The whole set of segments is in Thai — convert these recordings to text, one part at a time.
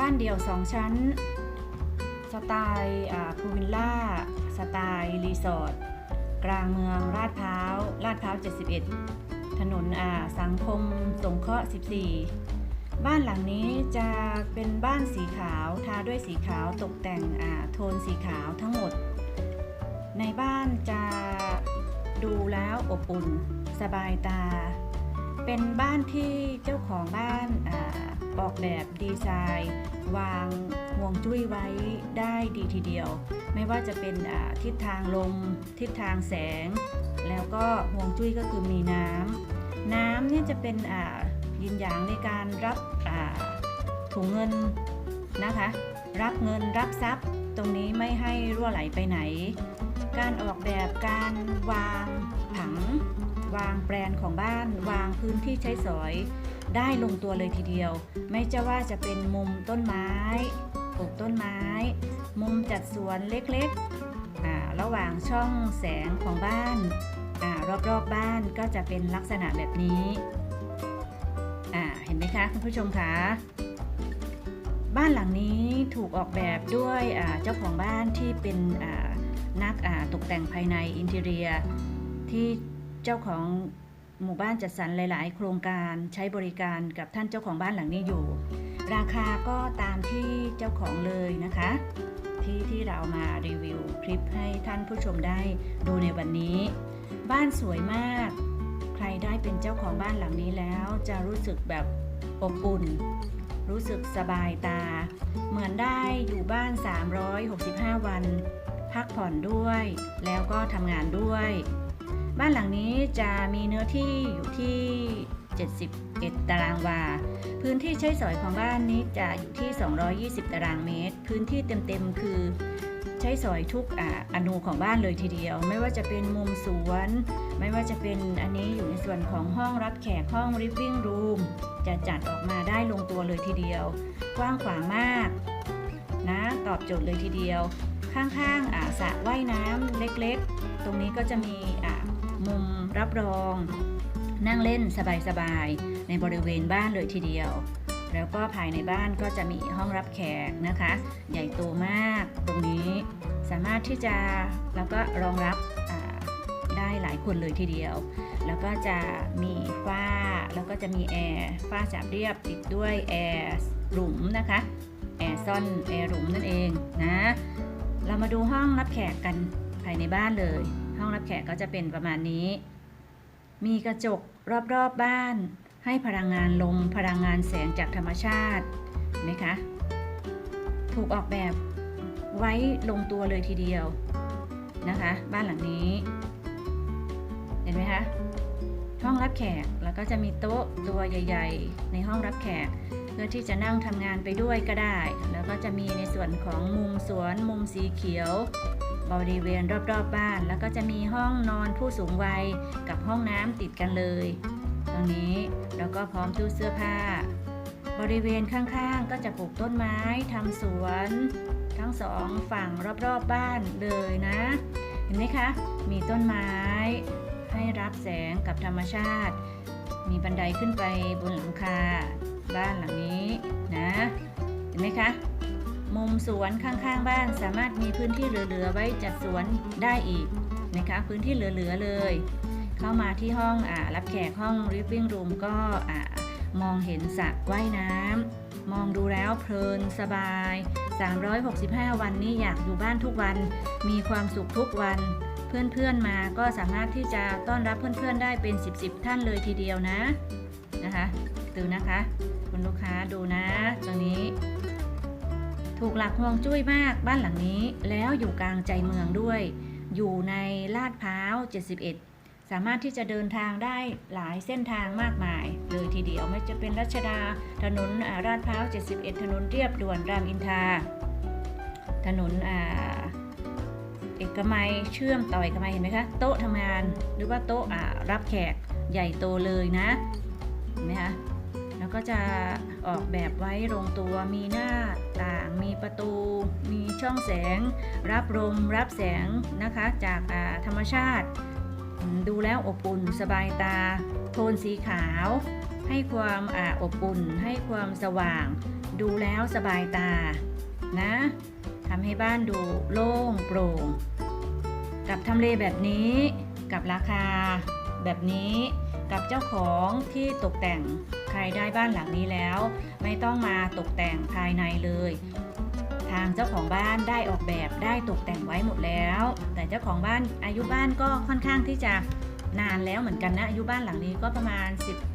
บ้านเดี่ยวสองชั้น สไตล์พูวิลล่า สไตล์รีสอร์ท กลางเมืองลาดพร้าว ลาดพร้าว 71 ถนนอ่าสังคมสงเคราะห์ 14 บ้านหลังนี้จะเป็นบ้านสีขาว ทาด้วยสีขาวตกแต่งโทนสีขาวทั้งหมด ในบ้านจะดูแล้วอบอุ่น สบายตา เป็นบ้านที่เจ้าของบ้านอา ออกแบบดีไซน์ วางห่วงจุ้ยไว้ได้ดีทีเดียว ไม่ว่าจะเป็นทิศทางลม ทิศทางแสง แล้วก็ห่วงจุ้ยก็คือมีน้ำน้ำเนี่ยจะเป็นอ่ายินหยางในการรับอ่าถุงเงินนะคะ รับเงินรับทรัพย์ ตรงนี้ไม่ให้รั่วไหลไปไหน การออกแบบการวางผัง วางแปลนของบ้าน วางพื้นที่ใช้สอย ได้ลงตัวเลยทีเดียว ไม่จะว่าจะเป็นมุมต้นไม้ปลูกต้นไม้ มุมจัดสวนเล็กๆ ระหว่างช่องแสงของบ้านอรอบๆบบ้านก็จะเป็นลักษณะแบบนี้เห็นไหมคะคุณผู้ชมคะบ้านหลังนี้ถูกออกแบบด้วยเจ้าของบ้านที่เป็นนักตกแต่งภายในอินเท i รียที่เจ้าของ หมู่บ้านจัดสรรหลาย ๆ โครงการใช้บริการกับท่านเจ้าของบ้านหลังนี้อยู่ ราคาก็ตามที่เจ้าของเลยนะคะ ที่ที่เรามารีวิวคลิปให้ท่านผู้ชมได้ดูในวันนี้ บ้านสวยมาก ใครได้เป็นเจ้าของบ้านหลังนี้แล้ว จะรู้สึกแบบอบอุ่น รู้สึกสบายตา เหมือนได้อยู่บ้าน 365 วัน พักผ่อนด้วย แล้วก็ทำงานด้วย บ้านหลังนี้จะมีเนื้อที่อยู่ที่ 71 ตารางวา พื้นที่ใช้สอยของบ้านนี้จะอยู่ที่ 220 ตารางเมตร พื้นที่เต็มๆ คือใช้สอยทุกออนูของบ้านเลยทีเดียว ไม่ว่าจะเป็นมุมสวน ไม่ว่าจะเป็นอันนี้อยู่ในส่วนของห้องรับแขกห้อง living room จะจัดออกมาได้ลงตัวเลยทีเดียว กว้างขวางมากนะตอบโจทย์เลยทีเดียว ข้างๆสระว่ายน้ำเล็กๆ ตรงนี้ก็จะมี มุมรับรอง นั่งเล่นสบายๆ ในบริเวณบ้านเลยทีเดียว แล้วก็ภายในบ้านก็จะมีห้องรับแขกนะคะ ใหญ่โตมากตรงนี้สามารถที่จะแล้วก็รองรับได้หลายคนเลยทีเดียว แล้วก็จะมีฝ้า แล้วก็จะมีแอร์ฝ้าจับเรียบติดด้วยแอร์หลุมนะคะแอร์ซ่อนแอร์หลุมนั่นเองนะ เรามาดูห้องรับแขกกันภายในบ้านเลย ห้องรับแขกก็จะเป็นประมาณนี้ มีกระจกรอบๆบบ้าน ให้พลังงานลมพลังงานแสงจากธรรมชาติเห็นไหมคะ ถูกออกแบบไว้ลงตัวเลยทีเดียวนะคะ บ้านหลังนี้ เห็นไหมคะห้องรับแขกแล้วก็จะมีโต๊ะตัวใหญ่ ๆ ในห้องรับแขก เพื่อที่จะนั่งทำงานไปด้วยก็ได้ แล้วก็จะมีในส่วนของมุมสวนมุมสีเขียว บริเวณรอบๆบบ้าน แล้วก็จะมีห้องนอนผู้สูงวัยกับห้องน้ำติดกันเลย ตรงนี้แล้วก็พร้อมตู้เสื้อผ้า บริเวณข้างๆ ก็จะปลูกต้นไม้ทำสวน ทั้งสองฝั่งรอบๆบ้านเลยนะ เห็นไหมคะ มีต้นไม้ ให้รับแสงกับธรรมชาติ มีบันไดขึ้นไปบนหลังคา บ้านหลังนี้นะ เห็นไหมคะ มุมสวนข้างๆ บ้านสามารถมีพื้นที่เหลือๆไว้จัดสวนได้อีกนะคะพื้นที่เหลือๆเลย เข้ามาที่ห้องอรับแขกห้อง living room ก็มองเห็นสระว่ายน้ำมองดูแล้วเพลินสบาย 365 วันนี้อยากอยู่บ้านทุกวัน มีความสุขทุกวัน เพื่อนๆมาก็สามารถที่จะต้อนรับเพื่อนๆได้เป็น 10 10 ท่านเลยทีเดียวนะนะคะ ดูนะคะ คุณลูกค้าดูนะตรงนี้ ถูกหลักห่วงจุ้ยมากบ้านหลังนี้ แล้วอยู่กลางใจเมืองด้วย อยู่ในลาดพร้าว 71 สามารถที่จะเดินทางได้หลายเส้นทางมากมาย เลยทีเดียวไม่จะเป็นรัชดา ถนนาลาดพร้าว 71 ถนนเรียบด่วนรามอินทราถนนอเอกมัยเชื่อมต่อเอกมัยเห็นไหมคะโต๊ะทำงานหรือว่าโต๊ะรับแขกใหญ่โตเลยนะเห็นไหมคะแล้วก็จะออกแบบไว้ลงตัวมีหน้า ต่างมีประตู มีช่องแสง รับลมรับแสงนะคะจากธรรมชาติ ดูแล้วอบอุ่นสบายตา โทนสีขาว ให้ความออบอุ่น ให้ความสว่าง ดูแล้วสบายตานะทำให้บ้านดูโล่งโปร่ง กับทำเลแบบนี้ กับราคา แบบนี้ กับเจ้าของที่ตกแต่ง ใครได้บ้านหลังนี้แล้ว ไม่ต้องมาตกแต่งภายในเลย ทางเจ้าของบ้านได้ออกแบบได้ตกแต่งไว้หมดแล้ว แต่เจ้าของบ้านอายุบ้านก็ค่อนข้างที่จะนานแล้วเหมือนกันนะอายุบ้านหลังนี้ก็ประมาณ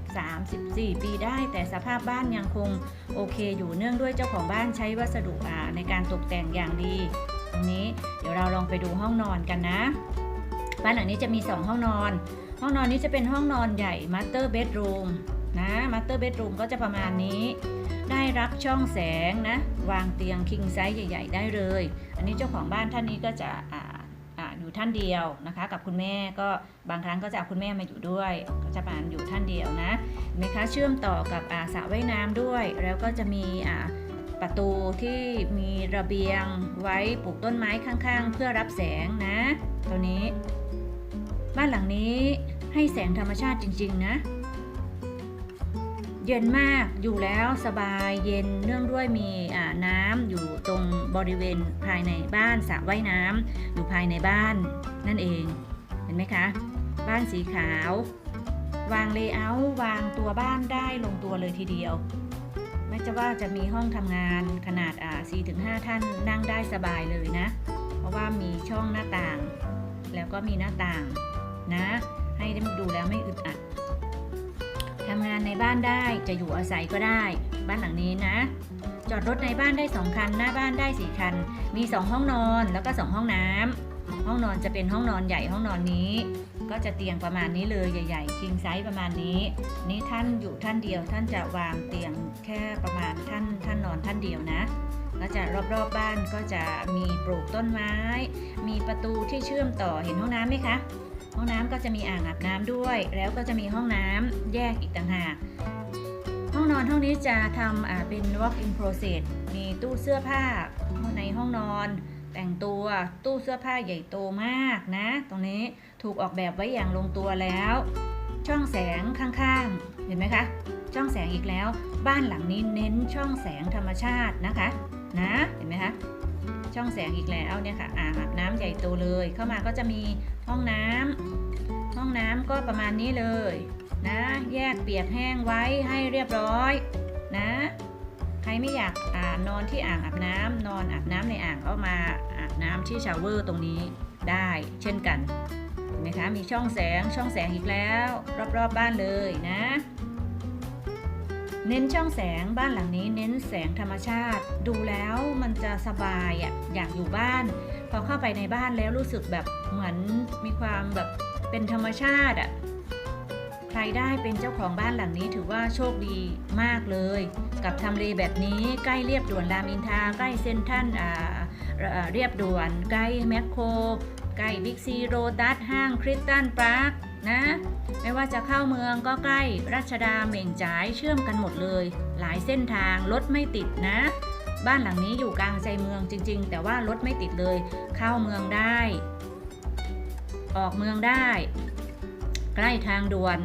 13 14 ปีได้ แต่สภาพบ้านยังคงโอเคอยู่เนื่องด้วยเจ้าของบ้านใช้วัสดุอ่าในการตกแต่งอย่างดี ตรงนี้เดี๋ยวเราลองไปดูห้องนอนกันนะ บ้านหลังนี้จะมี 2 ห้องนอน ห้องนอนนี้จะเป็นห้องนอนใหญ่ Master Bedroom นะ Master Bedroom ก็จะประมาณนี้ ได้รับช่องแสงนะ วางเตียง king size ใหญ่ ๆ ได้เลย อันนี้เจ้าของบ้านท่านนี้ก็จะอ่าอยู่ท่านเดียวนะคะ กับคุณแม่ก็บางครั้งก็จะเอาคุณแม่มาอยู่ด้วย ก็จะมาอยู่ท่านเดียวนะเห็นไหมคะเชื่อมต่อกับอาสระว่ายน้ำด้วย แล้วก็จะมีอ่าประตูที่มีระเบียงไว้ปลูกต้นไม้ข้างๆ เพื่อรับแสงนะตัวนี้ บ้านหลังนี้ให้แสงธรรมชาติจริง ๆ นะ เย็นมากอยู่แล้วสบายเย็นเนื่องด้วยมีน้ำอยู่ตรงบริเวณภายในบ้านสระว่ายน้ำอยู่ภายในบ้านนั่นเองเห็นไหมคะ บ้านสีขาว วางเลเยอร์วางตัวบ้านได้ลงตัวเลยทีเดียว ไม่จะว่าจะมีห้องทำงานขนาด 4-5 ท่านนั่งได้สบายเลยนะ เพราะว่ามีช่องหน้าต่าง แล้วก็มีหน้าต่างนะ ให้ดูแล้วไม่อึดอัดำงานในบ้านได้จะอยู่อาศัยก็ได้ บ้านหลังนี้นะ จอดรถในบ้านได้ 2 คัน หน้าบ้านได้ 4 คัน มี 2 ห้องนอนแล้วก็ 2 ห้องน้ำห้องนอนจะเป็นห้องนอนใหญ่ห้องนอนนี้ ก็จะเตียงประมาณนี้เลยใหญ่ๆคิงไซส์ประมาณนี้ นี่ท่านอยู่ท่านเดียวท่านจะวางเตียงแค่ประมาณท่านท่านนอนท่านเดียวนะก็จะรอบๆบบ้านก็จะมีปลูกต้นไม้ มีประตูที่เชื่อมต่อเห็นห้องน้ำไหมคะ ห้องน้ำก็จะมีอ่างอาบน้ำด้วย แล้วก็จะมีห้องน้ำแยกอีกต่างหาก ห้องนอนห้องนี้จะทำเป็น walk in closet มีตู้เสื้อผ้าในห้องนอนแต่งตัวตู้เสื้อผ้าใหญ่โตมากนะ ตรงนี้ถูกออกแบบไว้อย่างลงตัวแล้ว ช่องแสงข้างๆ เห็นไหมคะ ช่องแสงอีกแล้ว บ้านหลังนี้เน้นช่องแสงธรรมชาตินะคะ นะ เห็นไหมคะ ช่องแสงอีกแล้วเนี่ยค่ะอ่างอาบ โตเลย เข้ามาก็จะมีห้องน้ำห้องน้ำก็ประมาณนี้เลยนะ แยกเปียกแห้งไว้ให้เรียบร้อยนะ ใครไม่อยากอานอนที่อ่างอาบน้ำนอนอาบน้ำในอ่างก็มาอาบน้ำที่ชาวเวอร์ตรงนี้ได้เช่นกันเห็นไหมคะมีช่องแสงช่องแสงอีกแล้ว รอบๆบบ้านเลยนะ เน้นช่องแสงบ้านหลังนี้เน้นแสงธรรมชาติดูแล สบายอะ่ะอยากอยู่บ้าน พอเข้าไปในบ้านแล้วรู้สึกแบบเหมือนมีความแบบเป็นธรรมชาติอะ่ะใครได้เป็นเจ้าของบ้านหลังนี้ถือว่าโชคดีมากเลย กับทำเลแบบนี้ใกล้เรียบด่วนรามอินทราใกล้เซ็นทรัลอ่าเรียบด่วนใกล้แมคโครใกล้บิ๊กซีโรตัสห้างคริสตันพาร์คนะไม่ว่าจะเข้าเมืองก็ใกล้รัชดาเหม่งจ่ายเชื่อมกันหมดเลย หลายเส้นทางรถไม่ติดนะ บ้านหลังนี้อยู่กลางใจเมืองจริง ๆ แต่ว่ารถไม่ติดเลย เข้าเมืองได้ ออกเมืองได้ ใกล้ทางด่วน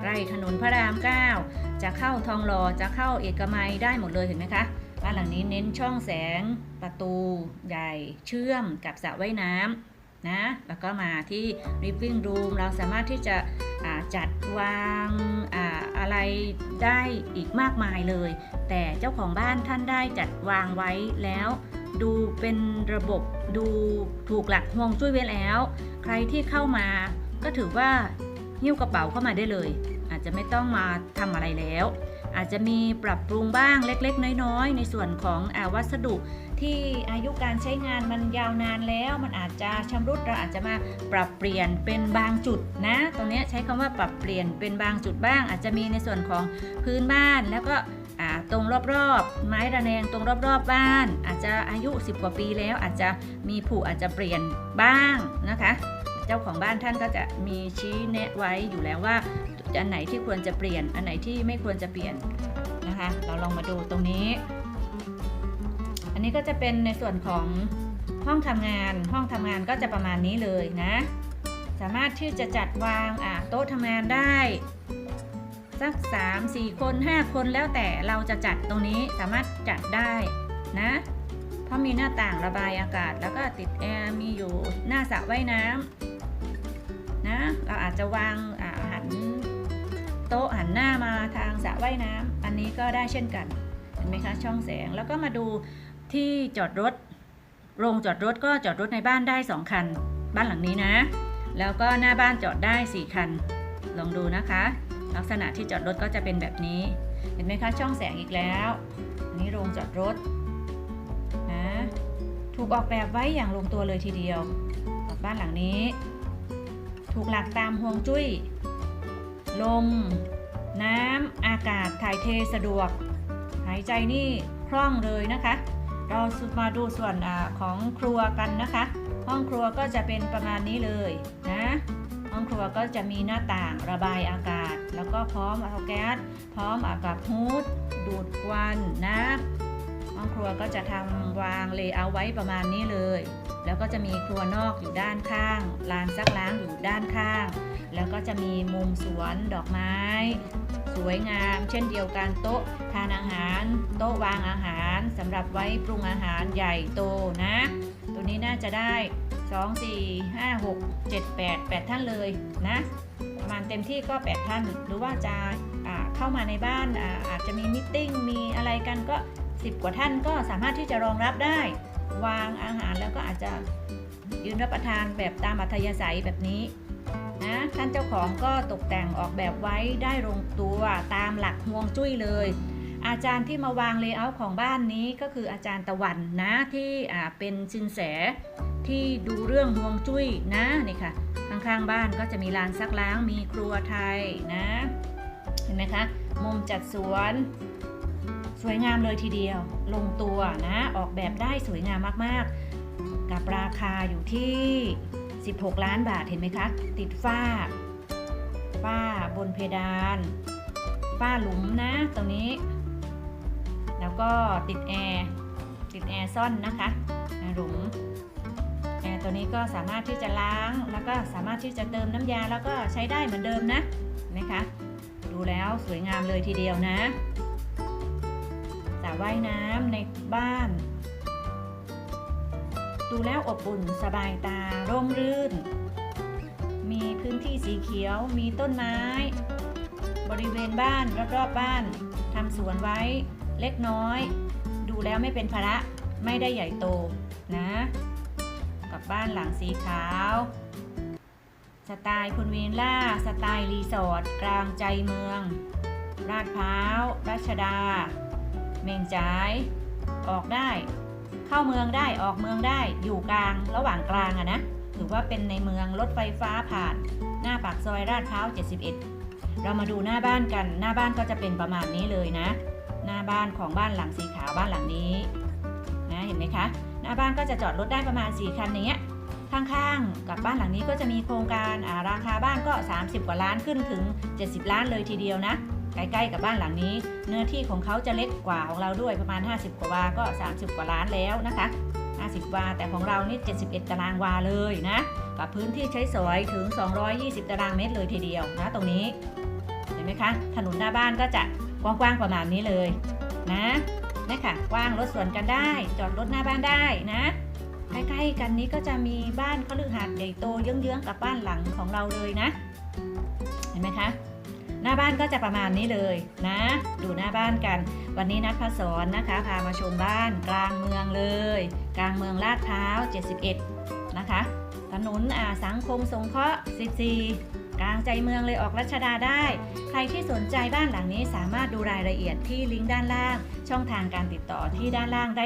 ใกล้ถนนพระราม9จะเข้าทองหล่อจะเข้าเอกมัยได้หมดเลยเห็นไหมคะบ้านหลังนี้เน้นช่องแสงประตูใหญ่เชื่อมกับสระว่ายน้ำนะแล้วก็มาที่ living room เราสามารถที่จะจัดวาง อะไรได้อีกมากมายเลย แต่เจ้าของบ้านท่านได้จัดวางไว้แล้ว ดูเป็นระบบดูถูกหลักห่วงจุ้ยไว้แล้ว ใครที่เข้ามาก็ถือว่าหิ้วกระเป๋าเข้ามาได้เลย อาจจะไม่ต้องมาทำอะไรแล้ว อาจจะมีปรับปรุงบ้างเล็ก ๆ น้อย ๆ ในส่วนของอวัสดุ ที่อายุการใช้งานมันยาวนานแล้ว มันอาจจะชำรุดเราอาจจะมาปรับเปลี่ยนเป็นบางจุดนะตรงนี้ใช้คำว่าปรับเปลี่ยนเป็นบางจุดบ้าง อาจจะมีในส่วนของพื้นบ้านแล้วก็ตรงรอบๆ ไม้ระแนงตรงรอบๆบ้าน อาจจะอายุ 10 กว่าปีแล้ว อาจจะมีผุอาจจะเปลี่ยนบ้างนะคะ เจ้าของบ้านท่านก็จะมีชี้แนะไว้อยู่แล้วว่าอันไหนที่ควรจะเปลี่ยนอันไหนที่ไม่ควรจะเปลี่ยนนะคะ เราลองมาดูตรงนี้ อันนี้ก็จะเป็นในส่วนของห้องทำงาน ห้องทำงานก็จะประมาณนี้เลยนะ สามารถที่จะจัดวางโต๊ะทำงานได้ สัก 3 4 คน 5 คนแล้วแต่เราจะจัดตรงนี้สามารถจัดได้นะ เพราะมีหน้าต่างระบายอากาศ แล้วก็ติดแอร์มีอยู่หน้าสระว่ายน้ำนะ เราอาจจะวางหันโต๊ะหันหน้ามาทางสระว่ายน้ำอันนี้ก็ได้เช่นกันเห็นไหมคะช่องแสงแล้วก็มาดู ที่จอดรถ โรงจอดรถก็จอดรถในบ้านได้ 2 คัน บ้านหลังนี้นะ แล้วก็หน้าบ้านจอดได้ 4 คัน ลองดูนะคะ ลักษณะที่จอดรถก็จะเป็นแบบนี้ เห็นไหมคะช่องแสงอีกแล้วอันนี้โรงจอดรถนะถูกออกแบบไว้อย่างลงตัวเลยทีเดียวกับบ้านหลังนี้ ถูกหลักตามห่วงจุ้ย ลม น้ำอากาศถ่ายเทสะดวก หายใจนี่คล่องเลยนะคะ เรามาดูส่วนอของครัวกันนะคะ ห้องครัวก็จะเป็นประมาณนี้เลยนะ ห้องครัวก็จะมีหน้าต่างระบายอากาศ แล้วก็พร้อมเอาแก๊สพร้อมอากาศฮูดดูดควันนะ ห้องครัวก็จะทำวางเลเยอร์ไว้ประมาณนี้เลย แล้วก็จะมีครัวนอกอยู่ด้านข้างลานซักล้างอยู่ด้านข้าง แล้วก็จะมีมุมสวนดอกไม้ สวยงาม เช่นเดียวกันโต๊ะทานอาหาร โต๊ะวางอาหารสำหรับไว้ปรุงอาหารใหญ่โตนะ ตัวนี้น่าจะได้ 2 4 5 6 7 8 8 ท่านเลยนะประมาณเต็มที่ก็ 8 ท่าน หรือว่าจะเข้ามาในบ้านอาอาจจะมีมิทติ้งมีอะไรกันก็ 10 กว่าท่านก็สามารถที่จะรองรับได้ วางอาหารแล้วก็อาจจะยืนรับประทานแบบตามอัธยาศัยแบบนี้นะท่านเจ้าของก็ตกแต่งออกแบบไว้ได้ลงตัวตามหลักฮวงจุ้ยเลย อาจารย์ที่มาวางเลเยอร์ของบ้านนี้ก็คืออาจารย์ตะวันนะที่เป็นสินแสที่ดูเรื่องฮวงจุ้ยนะนี่ค่ะข้างๆบ้านก็จะมีลานซักล้างมีครัวไทยนะ เห็นไหมคะ มุมจัดสวน สวยงามเลยทีเดียว ลงตัวนะ ออกแบบได้สวยงามมากๆ กับราคาอยู่ที่ 16 ล้านบาทเห็นไหมคะ ติดฝ้า ฝ้าบนเพดาน ฝ้าหลุมนะตรงนี้ แล้วก็ติดแอร์ ติดแอร์ซ่อนนะคะหลุมแอร์ตัวนี้ก็สามารถที่จะล้าง แล้วก็สามารถที่จะเติมน้ำยาแล้วก็ใช้ได้เหมือนเดิมนะนไหมคะ ดูแล้วสวยงามเลยทีเดียวนะ ระว่ายน้ำในบ้าน ดูแล้วอบอุ่นสบายตาร่มรื่น มีพื้นที่สีเขียวมีต้นไม้ บริเวณบ้านรอบๆบ้านทำสวนไว้เล็กน้อย ดูแล้วไม่เป็นภาระไม่ได้ใหญ่โตนะ กับบ้านหลังสีขาว สไตล์คุณวีนล่า สไตล์รีสอร์ทกลางใจเมืองราดพร้าว รัชดา เมงจ่ายออกได้ เข้าเมืองได้ออกเมืองได้ อยู่กลางระหว่างกลางอะนะถือว่าเป็นในเมืองรถไฟฟ้าผ่าน หน้าปากซอยราดพร้าว 71 เรามาดูหน้าบ้านกัน หน้าบ้านก็จะเป็นประมาณนี้เลยนะ หน้าบ้านของบ้านหลังสีขาวบ้านหลังนี้นะเห็นไหมคะ หน้าบ้านก็จะจอดรถได้ประมาณ 4 คันอย่างเงี้ยข้างๆ กับบ้านหลังนี้ก็จะมีโครงการาราคาบ้านก็ 30 กว่าล้านขึ้นถึง 70 ล้านเลยทีเดียวนะ ใกล้ๆกับบ้านหลังนี้ เนื้อที่ของเขาจะเล็กกว่าของเราด้วยประมาณ 50 กว่าวา ก็ 30 กว่าล้านแล้วนะคะ 50 วา แต่ของเรานี่ 71 ตารางวาเลยนะ กับพื้นที่ใช้สอยถึง 220 ตารางเมตรเลยทีเดียวนะตรงนี้ เห็นไหมคะ ถนนหน้าบ้านก็จะกว้างๆประมาณนี้เลยนะนี่ค่ะกว้างรถสวนกันได้ จอดรถหน้าบ้านได้นะใกล้ๆกันนี้ก็จะมีบ้านคฤหาสน์ใหญ่โตเยื้องๆกับบ้านหลังของเราเลยนะ เห็นไหมคะ หน้าบ้านก็จะประมาณนี้เลยนะ ดูหน้าบ้านกัน วันนี้นัดพศรนะคะ พามาชมบ้านกลางเมืองเลย กลางเมืองลาดพร้าว 71 นะคะถนนอ่าสังคมสงเคราะห์ 14 กลางใจเมืองเลยออกรัชดาได้ ใครที่สนใจบ้านหลังนี้สามารถดูรายละเอียดที่ลิงก์ด้านล่าง ช่องทางการติดต่อที่ด้านล่างได้